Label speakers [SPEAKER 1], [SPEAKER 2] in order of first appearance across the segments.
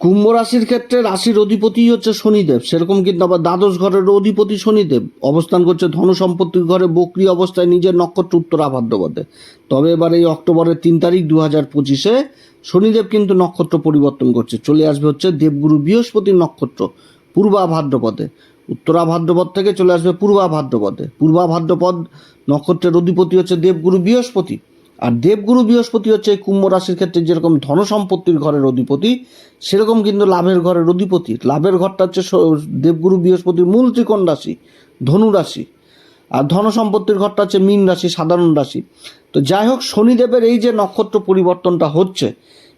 [SPEAKER 1] কুম্ভ রাশির ক্ষেত্রে রাশির অধিপতি হচ্ছে শনিদেব। সেরকম কিন্তু আবার দ্বাদশ ঘরের অধিপতি শনিদেব। অবস্থান করছে ধন সম্পত্তির ঘরে, বকরি অবস্থায় নিজের নক্ষত্র উত্তরা ভাদ্রপদে তবে এবার এই অক্টোবরের তিন তারিখ দু হাজার পঁচিশে শনিদেব কিন্তু নক্ষত্র পরিবর্তন করছে। চলে আসবে হচ্ছে দেবগুরু বৃহস্পতির নক্ষত্র পূর্বা ভাদ্রপদে উত্তরা ভাদ্রপদ থেকে চলে আসবে পূর্বা ভাদ্রপদে পূর্বা ভাদ্রপদ নক্ষত্রের অধিপতি হচ্ছে দেবগুরু বৃহস্পতি। আর দেবগুরু বৃহস্পতি হচ্ছে কুম্ভ রাশির ক্ষেত্রে যেরকম ধন সম্পত্তির ঘরের অধিপতি, সেরকম কিন্তু লাভের ঘরের অধিপতি। লাভের ঘরটা হচ্ছে দেবগুরু বৃহস্পতির মূল ত্রিকোণ রাশি, ধনু রাশি। আর ধন সম্পত্তির ঘরটা হচ্ছে মীন রাশি, সাধারণ রাশি। তো যাই হোক, শনিদেবের এই যে নক্ষত্র পরিবর্তনটা হচ্ছে,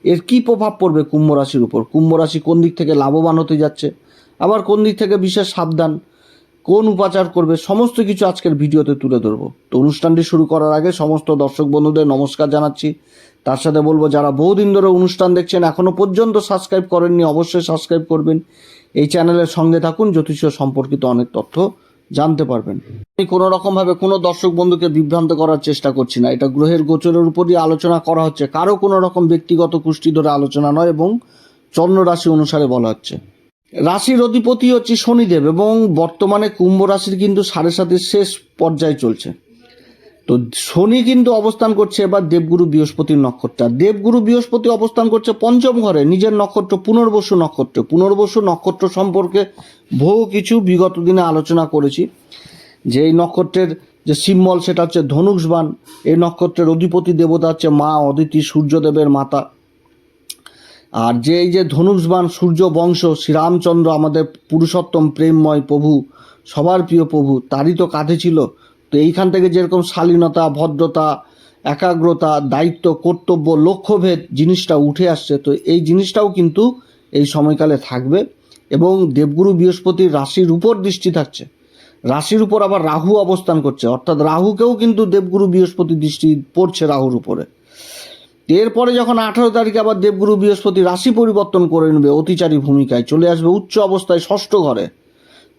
[SPEAKER 1] এর কি প্রভাব পড়বে কুম্ভ রাশির উপর? কুম্ভ রাশি কোন দিক থেকে লাভবান হতে যাচ্ছে? আবার কোন দিক থেকে বিশেষ সাবধান? কোন উপাচার করবে, সমস্ত কিছু আজকের ভিডিওতে তুলে ধরবো। তো অনুষ্ঠানটি শুরু করার আগে সমস্ত দর্শক বন্ধুদের নমস্কার জানাচ্ছি। তার সাথে বলব, যারা বহুদিন ধরে অনুষ্ঠান দেখছেন, এখনও পর্যন্ত সাবস্ক্রাইব করেননি, অবশ্যই সাবস্ক্রাইব করবেন। এই চ্যানেলের সঙ্গে থাকুন জ্যোতিষ সম্পর্কিত অনেক তথ্য জানতে পারবেন। আমি কোনো রকমভাবে কোনো দর্শক বন্ধুকে বিভ্রান্ত করার চেষ্টা করছি না। এটা গ্রহের গোচরের উপরই আলোচনা করা হচ্ছে। কারও কোনো রকম ব্যক্তিগত কুষ্টি ধরে আলোচনা নয়, এবং চন্দ্র রাশি অনুসারে বলা হচ্ছে। রাশির অধিপতি হচ্ছে শনিদেব এবং বর্তমানে কুম্ভ রাশির কিন্তু সাড়ে সাতের শেষ পর্যায়ে চলছে। তো শনি কিন্তু অবস্থান করছে এবার দেবগুরু বৃহস্পতির নক্ষত্র। দেবগুরু বৃহস্পতি অবস্থান করছে পঞ্চম ঘরে, নিজের নক্ষত্র পুনর্বসু নক্ষত্র। পুনর্বসু নক্ষত্র সম্পর্কে বহু কিছু বিগত দিনে আলোচনা করেছি। যে এই নক্ষত্রের যে সিম্বল সেটা হচ্ছে ধনুষবান, এই নক্ষত্রের অধিপতি দেবতা হচ্ছে মা, অদিতি, সূর্যদেবের মাতা। আর যে এই যে ধনুষবান সূর্য বংশ, শ্রীরামচন্দ্র আমাদের পুরুষোত্তম প্রেমময় প্রভু, সবার প্রিয় প্রভু, তারই তো কাঁধে ছিল। তো এইখান থেকে যেরকম শালীনতা, ভদ্রতা, একাগ্রতা, দায়িত্ব, কর্তব্য, লক্ষ্যভেদ জিনিসটা উঠে আসছে, তো এই জিনিসটাও কিন্তু এই সময়কালে থাকবে এবং দেবগুরু বৃহস্পতির রাশির উপর দৃষ্টি থাকছে। রাশির উপর আবার রাহু অবস্থান করছে, অর্থাৎ রাহুকেও কিন্তু দেবগুরু বৃহস্পতি দৃষ্টি পড়ছে রাহুর উপরে। এরপরে যখন আঠারো তারিখে আবার দেবগুরু বৃহস্পতি রাশি পরিবর্তন করে নেবে, অতিচারী ভূমিকায় চলে আসবে উচ্চ অবস্থায় ষষ্ঠ ঘরে।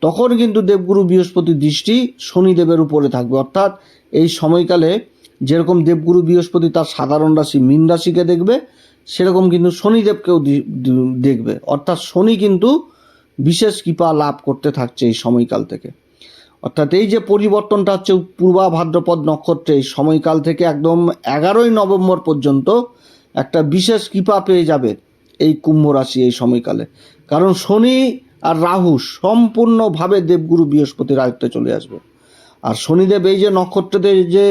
[SPEAKER 1] তখন কিন্তু দেবগুরু বৃহস্পতির দৃষ্টি শনিদেবের উপরে থাকবে। অর্থাৎ এই সময়কালে যেরকম দেবগুরু বৃহস্পতি তার সাধারণ রাশি, মীন রাশিকে দেখবে, সেরকম কিন্তু শনিদেবকেও দেখবে। অর্থাৎ শনি কিন্তু বিশেষ কৃপা লাভ করতে থাকছে এই সময়কাল থেকে। অর্থাৎ এই যে পরিবর্তনটা হচ্ছে পূর্বা ভাদ্রপদ নক্ষত্রে সময়কাল থেকে একদম এগারোই নভেম্বর পর্যন্ত একটা বিশেষ কৃপা পেয়ে যাবে এই কুম্ভ রাশি এই সময়কালে। কারণ শনি আর রাহু সম্পূর্ণভাবে দেবগুরু বৃহস্পতির আয়ত্তে চলে আসবে। আর শনিদেব এই যে নক্ষত্রদের যে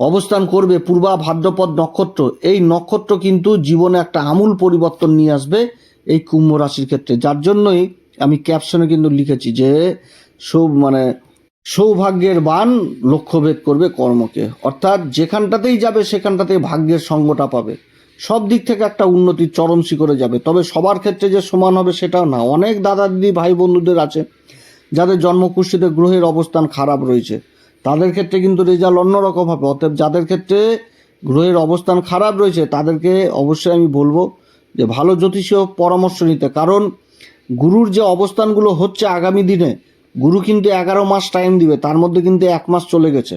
[SPEAKER 1] অবস্থান করবে পূর্বা ভাদ্রপদ নক্ষত্র, এই নক্ষত্র কিন্তু জীবনে একটা আমূল পরিবর্তন নিয়ে আসবে এই কুম্ভ রাশির ক্ষেত্রে। যার জন্যই আমি ক্যাপশনে কিন্তু লিখেছি যে সৌ মানে সৌভাগ্যের বান লক্ষ্যভেদ করবে কর্মকে। অর্থাৎ যেখানটাতেই যাবে, সেখানটাতেই ভাগ্যের সঙ্গটা পাবে। সব দিক থেকে একটা উন্নতির চরম শিখরে যাবে। তবে সবার ক্ষেত্রে যে সমান হবে সেটাও না। অনেক দাদা দিদি, ভাই বন্ধুদের আছে, যাদের জন্মকুষ্ঠিতে গ্রহের অবস্থান খারাপ রয়েছে। তাদের ক্ষেত্রে কিন্তু রেজাল্ট অন্যরকম হবে। অতএব যাদের ক্ষেত্রে গ্রহের অবস্থান খারাপ রয়েছে, তাদেরকে অবশ্যই আমি বলব যে ভালো জ্যোতিষীয় পরামর্শ নিতে। কারণ গুরুর যে অবস্থানগুলো হচ্ছে আগামী দিনে গুরু কিন্তু এগারো মাস টাইম দিবে, তার মধ্যে কিন্তু এক মাস চলে গেছে।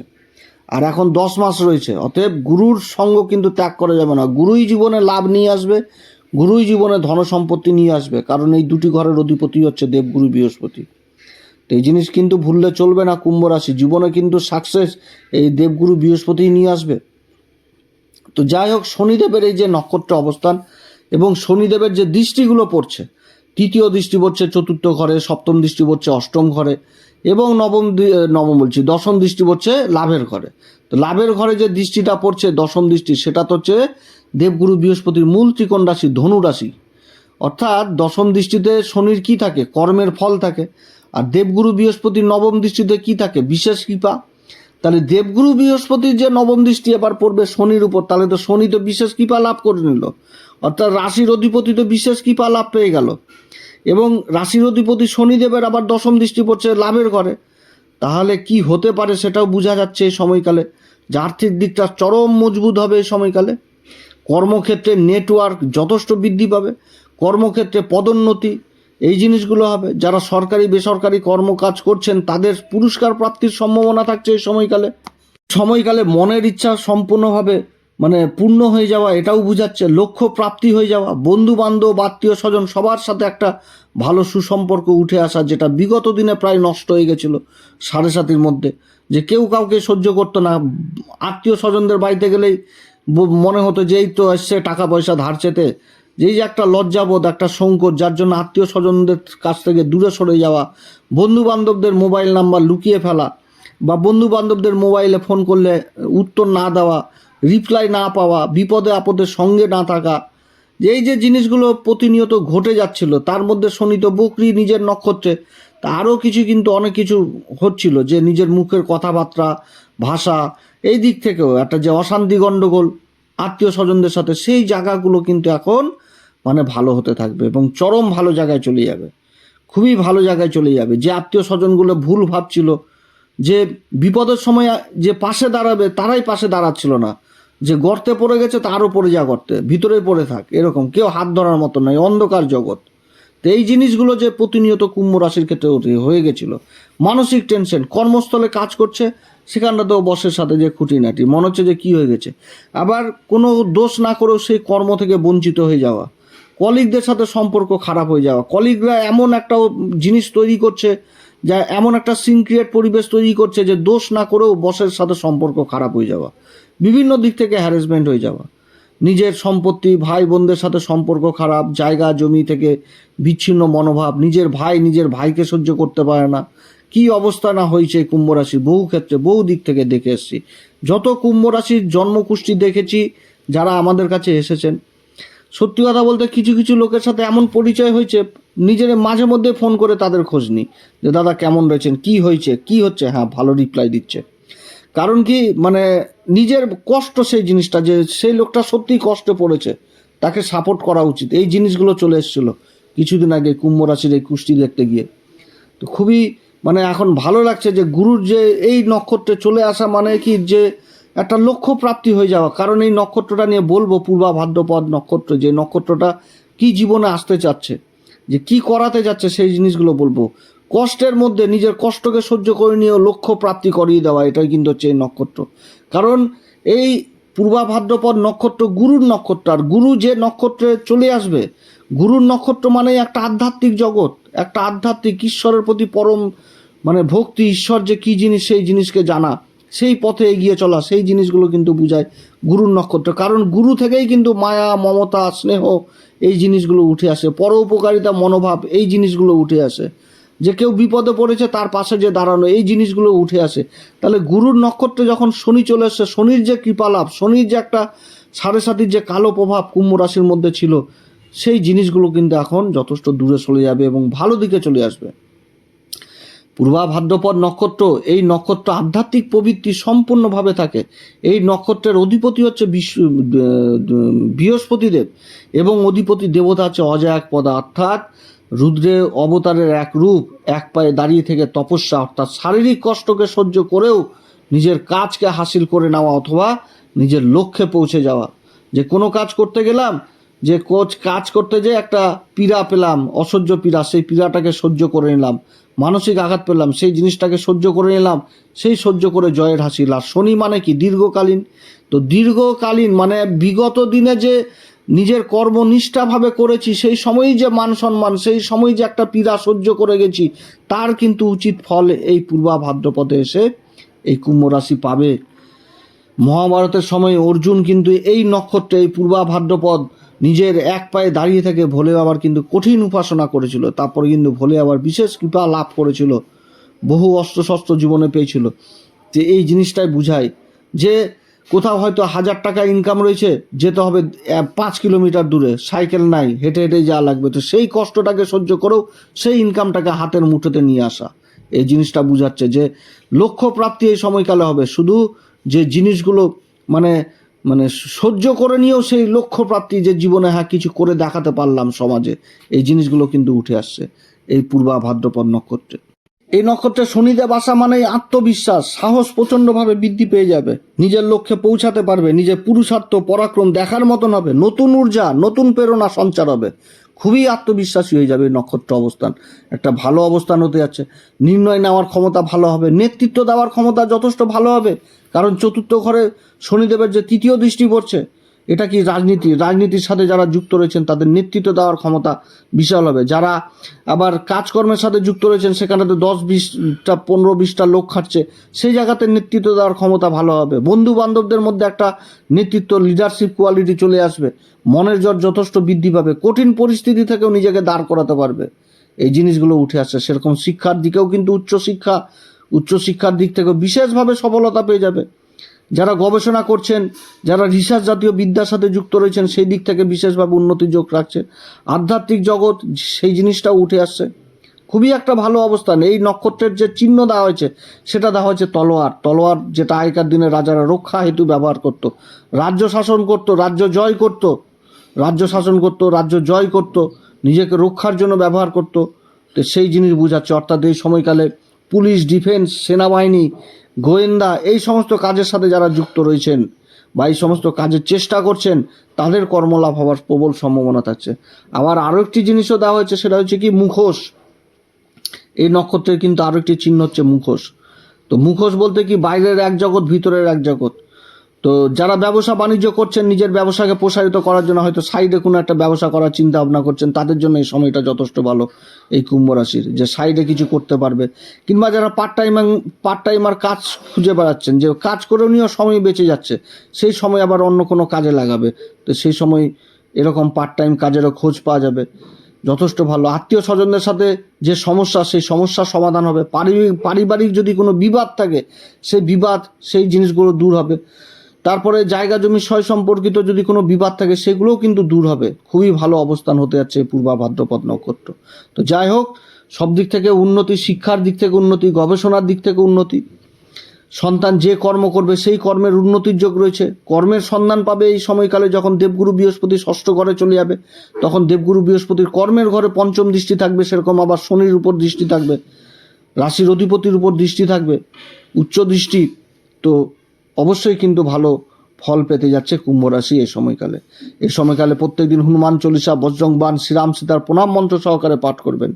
[SPEAKER 1] আর এখন দশ মাস রয়েছে, অতএব গুরুর সঙ্গ কিন্তু ত্যাগ করা যাবে না। গুরুই জীবনে লাভ নিয়ে আসবে, গুরুই জীবনে ধন সম্পত্তি নিয়ে আসবে, কারণ এই দুটি ঘরের অধিপতি হচ্ছে দেবগুরু বৃহস্পতি। তো এই জিনিস কিন্তু ভুললে চলবে না কুম্ভ রাশি, জীবনে কিন্তু সাকসেস এই দেবগুরু বৃহস্পতি নিয়ে আসবে। তো যাই হোক, শনিদেবের এই যে নক্ষত্র অবস্থান এবং শনিদেবের যে দৃষ্টিগুলো পড়ছে তৃতীয় দৃষ্টি পড়ছে চতুর্থ ঘরে, সপ্তম দৃষ্টি পড়ছে অষ্টম ঘরে এবং নবম নবম বলছি, দশম দৃষ্টি পড়ছে লাভের ঘরে। তো লাভের ঘরে যে দৃষ্টিটা পড়ছে, দশম দৃষ্টি, সেটা তো হচ্ছে দেবগুরু বৃহস্পতির মূল ত্রিকোণ রাশি, ধনু রাশি। অর্থাৎ দশম দৃষ্টিতে শনির কি থাকে? কর্মের ফল থাকে। আর দেবগুরু বৃহস্পতির নবম দৃষ্টিতে কি থাকে? বিশেষ কৃপা। তাহলে দেবগুরু বৃহস্পতির যে নবম দৃষ্টি এবার পড়বে শনির উপর, তাহলে তো শনি তো বিশেষ কৃপা লাভ করে নিল। অর্থাৎ রাশির অধিপতি তো বিশেষ কৃপা লাভ পেয়ে গেল। এবং রাশির অধিপতি শনিদেবের আবার দশম দৃষ্টি পড়ছে লাভের ঘরে। তাহলে কি হতে পারে সেটাও বোঝা যাচ্ছে এই সময়কালে। যে আর্থিক দিকটা চরম মজবুত হবে এই সময়কালে। কর্মক্ষেত্রে নেটওয়ার্ক যথেষ্ট বৃদ্ধি পাবে। কর্মক্ষেত্রে পদোন্নতি, এই জিনিসগুলো হবে। যারা সরকারি, বেসরকারি কর্মকাজ করছেন, তাদের পুরস্কার প্রাপ্তির সম্ভাবনা থাকছে এই সময়কালে। সময়কালে মনের ইচ্ছা সম্পূর্ণভাবে মানে পূর্ণ হয়ে যাওয়া, এটাও বুঝাচ্ছে লক্ষ্য প্রাপ্তি হয়ে যাওয়া বন্ধু বান্ধব আত্মীয় স্বজন সবার সাথে একটা ভালো সুসম্পর্ক উঠে আসা, যেটা বিগত দিনে প্রায় নষ্ট হয়ে গেছিল সাড়ে সাতির মধ্যে। যে কেউ কাউকে সহ্য করতো না আত্মীয় স্বজনদের বাড়িতে গেলেই মনে হতো যে এই তো এসছে টাকা পয়সা ধার চেতে। যেই যে একটা লজ্জাবোধ, একটা সংকট যার জন্য আত্মীয় স্বজনদের কাছ থেকে দূরে সরে যাওয়া বন্ধু বান্ধবদের মোবাইল নাম্বার লুকিয়ে ফেলা বা বন্ধু বান্ধবদের মোবাইলে ফোন করলে উত্তর না দেওয়া রিপ্লাই না পাওয়া, বিপদে আপদে সঙ্গে না থাকা, এই যে জিনিসগুলো প্রতিনিয়ত ঘটে যাচ্ছিল, তার মধ্যে শনিত বকরি নিজের নক্ষত্রে, তা আরও কিছু কিন্তু অনেক কিছু হচ্ছিল, যে নিজের মুখের কথাবার্তা, ভাষা, এই দিক থেকেও একটা যে অশান্তি গণ্ডগোল, আত্মীয় স্বজনদের সাথে, সেই জায়গাগুলো কিন্তু এখন মানে ভালো হতে থাকবে এবং চরম ভালো জায়গায় চলে যাবে, খুবই ভালো জায়গায় চলে যাবে। যে আত্মীয় স্বজনগুলো ভুল ভাবছিল, যে বিপদের সময় যে পাশে দাঁড়াবে, তারাই পাশে দাঁড়াচ্ছিল না যে গর্তে পড়ে গেছে তারও পড়ে যা গর্তে, ভিতরে পড়ে থাক, এরকম। কেউ হাত ধরার মতো নয়, অন্ধকার জগৎ। তো এই জিনিসগুলো যে প্রতিনিয়ত কুম্ভ রাশির ক্ষেত্রে হয়ে গেছিল। মানসিক টেনশন, কর্মস্থলে কাজ করছে সেখানটা তো বসের সাথে যে খুঁটিনাটি, মনে হচ্ছে যে কি হয়ে গেছে। আবার কোনো দোষ না করেও সেই কর্ম থেকে বঞ্চিত হয়ে যাওয়া। কলিগদের সাথে সম্পর্ক খারাপ হয়ে যাওয়া। কলিগরা এমন একটা জিনিস তৈরি করছে, যা এমন একটা সিনক্রিয়েট পরিবেশ তৈরি করছে যে দোষ না করেও বসের সাথে সম্পর্ক খারাপ হয়ে যাওয়া। বিভিন্ন দিক থেকে হ্যারাসমেন্ট হয়ে যাওয়া। নিজের সম্পত্তি ভাই বোনদের সাথে সম্পর্ক খারাপ, জায়গা, জমি থেকে বিচ্ছিন্ন মনোভাব, নিজের ভাই নিজের ভাইকে সহ্য করতে পারে না। কি অবস্থা না হয়েছে এই কুম্ভ রাশির? বহু ক্ষেত্রে বহু দিক থেকে দেখে এসেছি। যত কুম্ভ রাশির জন্মকুষ্টি দেখেছি, যারা আমাদের কাছে এসেছেন, সত্যি কথা বলতে কিছু কিছু লোকের সাথে এমন পরিচয় হয়েছে, নিজের মাঝে মধ্যে ফোন করে তাদের খোঁজ নিই যে দাদা কেমন রয়েছেন, কি হয়েছে, কি হচ্ছে? হ্যাঁ ভালো রিপ্লাই দিচ্ছে। কারণ কি? মানে নিজের কষ্ট সেই জিনিসটা, যে সেই লোকটা সত্যিই কষ্টে পড়েছে, তাকে সাপোর্ট করা উচিত। এই জিনিসগুলো চলে এসেছিল কিছুদিন আগে কুম্ভ রাশির এই কুষ্টি দেখতে গিয়ে। তো খুবই মানে এখন ভালো লাগছে যে গুরুর যে এই নক্ষত্রে চলে আসা মানে কি যে একটা লক্ষ্য প্রাপ্তি হয়ে যাওয়া। কারণ এই নক্ষত্রটা নিয়ে বলব, পূর্বা ভাদ্রপদ নক্ষত্র, যে নক্ষত্রটা কি জীবনে আসতে চাচ্ছে, যে কি করাতে যাচ্ছে সেই জিনিসগুলো বলব। কষ্টের মধ্যে নিজের কষ্টকে সহ্য করে নিয়েও লক্ষ্য প্রাপ্তি করিয়ে দেওয়া, এটাই কিন্তু হচ্ছে এই নক্ষত্র। কারণ এই পূর্বা ভাদ্রপদ নক্ষত্র গুরুর নক্ষত্র, আর গুরু যে নক্ষত্রে চলে আসবে, গুরুর নক্ষত্র মানে একটা আধ্যাত্মিক জগৎ, একটা আধ্যাত্মিক ঈশ্বরের প্রতি পরম মানে ভক্তি, ঈশ্বর যে কী জিনিস সেই জিনিসকে জানা, সেই পথে এগিয়ে চলা, সেই জিনিসগুলো কিন্তু বুঝায় গুরুর নক্ষত্র। কারণ গুরু থেকেই কিন্তু মায়া, মমতা, স্নেহ, এই জিনিসগুলো উঠে আসে, পরোপকারিতা, মনোভাব, এই জিনিসগুলো উঠে আসে। যে কেউ বিপদে পড়েছে তার পাশে যে দাঁড়ানো, এই জিনিসগুলো উঠে আসে। তাহলে গুরুর নক্ষত্রে যখন শনি চলে এসছে, শনির যে কৃপালাভ শনির যে একটা সাড়ে সাতির যে কালো প্রভাব কুম্ভ রাশির মধ্যে ছিল, সেই জিনিসগুলো কিন্তু এখন যথেষ্ট দূরে চলে যাবে এবং ভালো দিকে চলে আসবে। পূর্বা ভাদ্রপদ নক্ষত্র, এই নক্ষত্র আধ্যাত্মিক প্রবৃত্তি সম্পূর্ণভাবে থাকে। এই নক্ষত্রের অধিপতি হচ্ছে বৃহস্পতিদেব এবং অধিপতি দেবতা হচ্ছে অজায়ক পদা, অর্থাৎ রুদ্রের অবতারের এক রূপ এক পায়ে দাঁড়িয়ে থেকে তপস্যা, অর্থাৎ শারীরিক কষ্টকে সহ্য করেও নিজের কাজকে হাসিল করে নেওয়া অথবা নিজের লক্ষ্যে পৌঁছে যাওয়া। যে কোনো কাজ করতে গেলাম, যে কোচ কাজ করতে যে একটা পীড়া পেলাম, অসহ্য পীড়া, সেই পীড়াটাকে সহ্য করে নিলাম। মানসিক আঘাত পেলাম, সেই জিনিসটাকে সহ্য করে নিলাম, সেই সহ্য করে জয়ের হাসি আর শনি মানে কি? দীর্ঘকালীন। তো দীর্ঘকালীন মানে বিগত দিনে যে নিজের কর্ম নিষ্ঠাভাবে করেছি, সেই সময়ই যে মান সম্মান, সেই সময়ই যে একটা পীড়া সহ্য করে গেছি, তার কিন্তু উচিত ফল এই পূর্বা ভাদ্রপদে এসে এই কুম্ভ রাশি পাবে। মহাভারতের সময় অর্জুন কিন্তু এই নক্ষত্রে এই পূর্বা ভাদ্রপদ নিজের এক পায়ে দাঁড়িয়ে থেকে ভোলে বাবার কিন্তু কঠিন উপাসনা করেছিল। তারপরে কিন্তু ভোলে আবার বিশেষ কৃপা লাভ করেছিল। বহু অস্ত্রশস্ত্র জীবনে পেয়েছিল। যে এই জিনিসটাই বুঝায় যে কোথাও হয়তো হাজার টাকা ইনকাম রয়েছে, যেতে হবে পাঁচ কিলোমিটার দূরে সাইকেল নাই, হেঁটে হেঁটে যাওয়া লাগবে। তো সেই কষ্টটাকে সহ্য করেও সেই ইনকামটাকে হাতের মুঠোতে নিয়ে আসা। এই জিনিসটা বুঝাচ্ছে যে লক্ষ্য প্রাপ্তি এই সময়কালে হবে। শুধু যে জিনিসগুলো মানে মানে সহ্য করে নিয়েও সেই লক্ষ্য প্রাপ্তি যে জীবনে হ্যাঁ কিছু করে দেখাতে পারলাম সমাজে, এই জিনিসগুলো কিন্তু উঠে আসছে, এই পূর্বা ভাদ্রপদ নক্ষত্রে। এই নক্ষত্রে শনিদেব আসা মানেই আত্মবিশ্বাস, সাহস প্রচণ্ডভাবে বৃদ্ধি পেয়ে যাবে। নিজের লক্ষ্যে পৌঁছাতে পারবে, নিজের পুরুষার্থ পরাক্রম দেখার মতন হবে, নতুন ঊর্জা, নতুন প্রেরণা সঞ্চার হবে। খুবই আত্মবিশ্বাসী হয়ে যাবে নক্ষত্র অবস্থান। একটা ভালো অবস্থান হতে যাচ্ছে। নির্ণয় নেওয়ার ক্ষমতা ভালো হবে, নেতৃত্ব দেওয়ার ক্ষমতা যথেষ্ট ভালো হবে। কারণ চতুর্থ ঘরে শনিদেবের যে তৃতীয় দৃষ্টি পড়ছে এটা কি রাজনীতি? রাজনীতির সাথে যারা যুক্ত রয়েছেন, তাদের নেতৃত্ব দেওয়ার ক্ষমতা বিশাল হবে। যারা আবার কাজকর্মের সাথে যুক্ত রয়েছেন, সেখানে তো দশ বিশটা, পনেরো বিশটা লোক খাটছে, সেই জায়গাতে নেতৃত্ব দেওয়ার ক্ষমতা ভালো হবে। বন্ধু বান্ধবদের মধ্যে একটা নেতৃত্ব লিডারশিপ কোয়ালিটি চলে আসবে। মনের জ্বর যথেষ্ট বৃদ্ধি পাবে। কঠিন পরিস্থিতি থেকেও নিজেকে দাঁড় করাতে পারবে। এই জিনিসগুলো উঠে আসছে। সেরকম শিক্ষার দিকেও কিন্তু উচ্চশিক্ষা, উচ্চশিক্ষার দিক থেকেও বিশেষভাবে সফলতা পেয়ে যাবে। যারা গবেষণা করছেন, যারা রিসার্চ জাতীয় বিদ্যার সাথে যুক্ত রয়েছেন, সেই দিক থেকে বিশেষভাবে উন্নতি যোগ রাখছে। আধ্যাত্মিক জগৎ সেই জিনিসটাও উঠে আসছে। খুবই একটা ভালো অবস্থান। এই নক্ষত্রের যে চিহ্ন দেওয়া হয়েছে, সেটা দেওয়া হয়েছে তলোয়ার। তলোয়ার যেটা আগেকার দিনে রাজারা রক্ষা হেতু ব্যবহার করত। রাজ্য শাসন করত, রাজ্য জয় করত। রাজ্য শাসন করত, রাজ্য জয় করত। নিজেকে রক্ষার জন্য ব্যবহার করত। তো সেই জিনিস বোঝাচ্ছে। অর্থাৎ এই সময়কালে পুলিশ, ডিফেন্স, সেনাবাহিনী, গোয়েন্দা, এই সমস্ত কাজের সাথে যারা যুক্ত রয়েছেন বা এই সমস্ত কাজের চেষ্টা করছেন, তাদের কর্মলাভ হওয়ার প্রবল সম্ভাবনা থাকছে। আবার আরও একটি জিনিসও দেওয়া হয়েছে, সেটা হচ্ছে কি মুখোশ। এই নক্ষত্রের কিন্তু আরও একটি চিহ্ন হচ্ছে মুখোশ। তো মুখোশ বলতে কি বাইরের এক জগৎ, ভিতরের এক জগৎ। তো যারা ব্যবসা বাণিজ্য করছেন, নিজের ব্যবসাকে প্রসারিত করার জন্য হয়তো সাইডে কোনো একটা ব্যবসা করার চিন্তা ভাবনা করছেন, তাদের জন্য এই সময়টা যথেষ্ট ভালো এই কুম্ভ রাশির, যে সাইডে কিছু করতে পারবে। কিংবা যারা পার্ট টাইম পার্ট টাইমার কাজ খুঁজে বেড়াচ্ছেন, যে কাজ করেও নিয়েও সময় বেঁচে যাচ্ছে, সেই সময় আবার অন্য কোনো কাজে লাগাবে। তো সেই সময় এরকম পার্ট টাইম কাজেরও খোঁজ পাওয়া যাবে। যথেষ্ট ভালো। আত্মীয় স্বজনদের সাথে যে সমস্যা, সেই সমস্যার সমাধান হবে। পারিবারিক পারিবারিক যদি কোনো বিবাদ থাকে, সেই বিবাদ, সেই জিনিসগুলো দূর হবে। তারপরে জায়গা জমি সয় সম্পর্কিত যদি কোনো বিবাদ থাকে, সেগুলোও কিন্তু দূর হবে। খুবই ভালো অবস্থান হতে যাচ্ছে পূর্বা ভাদ্রপদ নক্ষত্র। তো যাই হোক, সব দিক থেকে উন্নতি, শিক্ষার দিক থেকে উন্নতি, গবেষণার দিক থেকে উন্নতি। সন্তান যে কর্ম করবে, সেই কর্মের উন্নতির যোগ রয়েছে। কর্মের সন্ধান পাবে এই সময়কালে যখন দেবগুরু বৃহস্পতি ষষ্ঠ ঘরে চলে যাবে। তখন দেবগুরু বৃহস্পতির কর্মের ঘরে পঞ্চম দৃষ্টি থাকবে, সেরকম আবার শনির উপর দৃষ্টি থাকবে। রাশির অধিপতির উপর দৃষ্টি থাকবে। উচ্চ দৃষ্টি, তো অবশ্যই কিন্তু ভালো ফল পেতে যাচ্ছে কুম্ভ রাশি এই সময়কালে। এই সময়কালে প্রত্যেকদিন হনুমান চল্লিশা বজ্রংবান শ্রীরাম সীতার প্রণাম মন্ত্র সহকারে পাঠ করবেন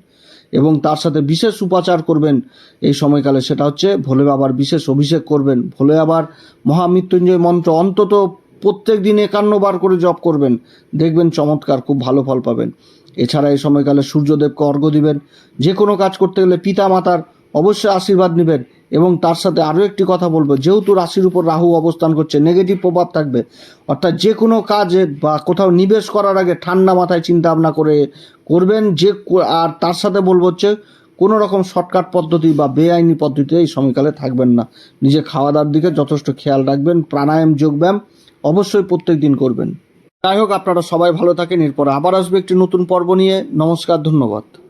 [SPEAKER 1] এবং তার সাথে বিশেষ উপাচার করবেন এই সময়কালে। সেটা হচ্ছে ভোলে বাবার বিশেষ অভিষেক করবেন। ভোলে বাবার মহামৃত্যুঞ্জয় মন্ত্র অন্তত প্রত্যেক দিন একান্নবার করে জপ করবেন। দেখবেন চমৎকার, খুব ভালো ফল পাবেন। এছাড়া এই সময়কালে সূর্যদেবকে অর্ঘ্য দিবেন। যে কোনো কাজ করতে গেলে পিতা মাতার অবশ্যই আশীর্বাদ নেবেন এবং তার সাথে আরও একটি কথা বলব। যেহেতু রাশির উপর রাহু অবস্থান করছে নেগেটিভ প্রভাব থাকবে। অর্থাৎ যে কোনো কাজে বা কোথাও নিবেশ করার আগে ঠান্ডা মাথায় চিন্তা ভাবনা করে করবেন। যে আর তার সাথে বলব হচ্ছে, কোনো রকম শর্টকাট পদ্ধতি বা বেআইনি পদ্ধতিতে এই সময়কালে থাকবেন না। নিজে খাওয়া দাওয়ার দিকে যথেষ্ট খেয়াল রাখবেন, প্রাণায়াম, যোগব্যায়াম অবশ্যই প্রত্যেক দিন করবেন। যাই হোক, আপনারা সবাই ভালো থাকেন, এরপর আবার আসবে একটি নতুন পর্ব নিয়ে। নমস্কার, ধন্যবাদ।